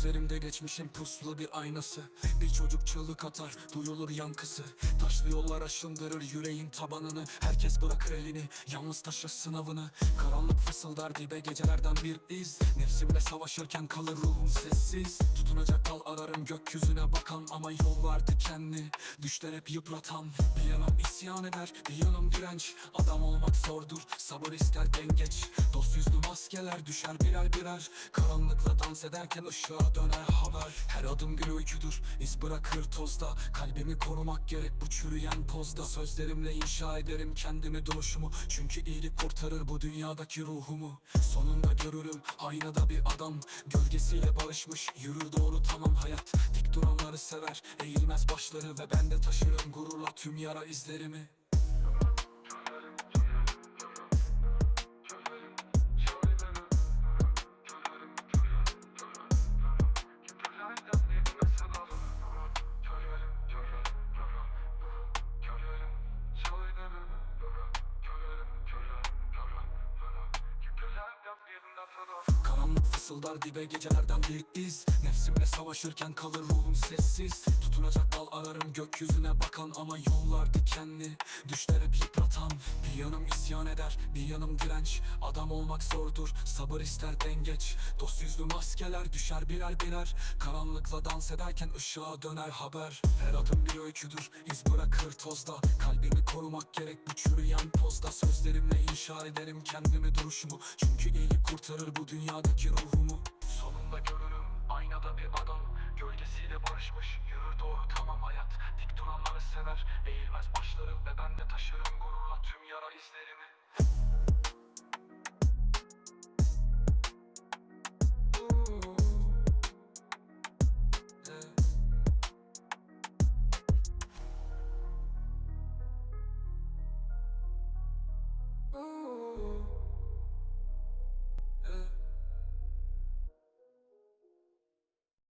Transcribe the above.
Üzerimde geçmişin puslu bir aynası. Bir çocuk çığlık atar duyulur yankısı. Taşlı yollar aşındırır yüreğin tabanını. Herkes bırakır elini yalnız taşır sınavını. Karanlık fısıldar dibe gecelerden bir iz. Nefsimle savaşırken kalır ruhum sessiz. Tutunacak dal ararım gökyüzüne bakan Ama yol var dikenli. Düşler hep yıpratan Bir yanım isyan eder bir yanım direnç. Adam olmak zordur sabır ister dengeç. Dost yüzlü maskeler düşer birer birer. Karanlıkla dans ederken ışığa döner haber. Her adım bir öyküdür iz bırakır tozda. Kalbimi korumak gerek bu çürüyen pozda. Sözlerimle inşa ederim kendimi duruşumu Çünkü iyilik kurtarır bu dünyadaki ruhumu. Sonunda görürüm aynada bir adam. Gölgesiyle barışmış yürür doğru tamam hayat. Dik duranları sever eğilmez başları Ve ben de taşırım gururla tüm yara izlerimi Karanlık fısıldar dibe gecelerden bir iz. Nefsimle savaşırken kalır ruhum sessiz. Tutunacak dal ararım gökyüzüne bakan Ama yollar dikenli. Düşler hep yıpratan Bir yanım isyan eder bir yanım direnç. Adam olmak zordur sabır ister dengeç. Dost yüzlü maskeler düşer birer birer. Karanlıkla dans ederken ışığa döner haber. Her adım bir öyküdür iz bırakır tozda. Kalbimi korumak gerek bu çürüyen pozda Sözlerimle inşa ederim kendimi duruşumu. Çünkü iyilik kurtarır bu dünyadaki ruhumu. Sonunda görürüm aynada bir adam. Gölgesiyle barışmış yürür doğru tamam hayat. Dik duranları sever eğilmez başları Ve ben de taşırım gururla tüm yara izlerimi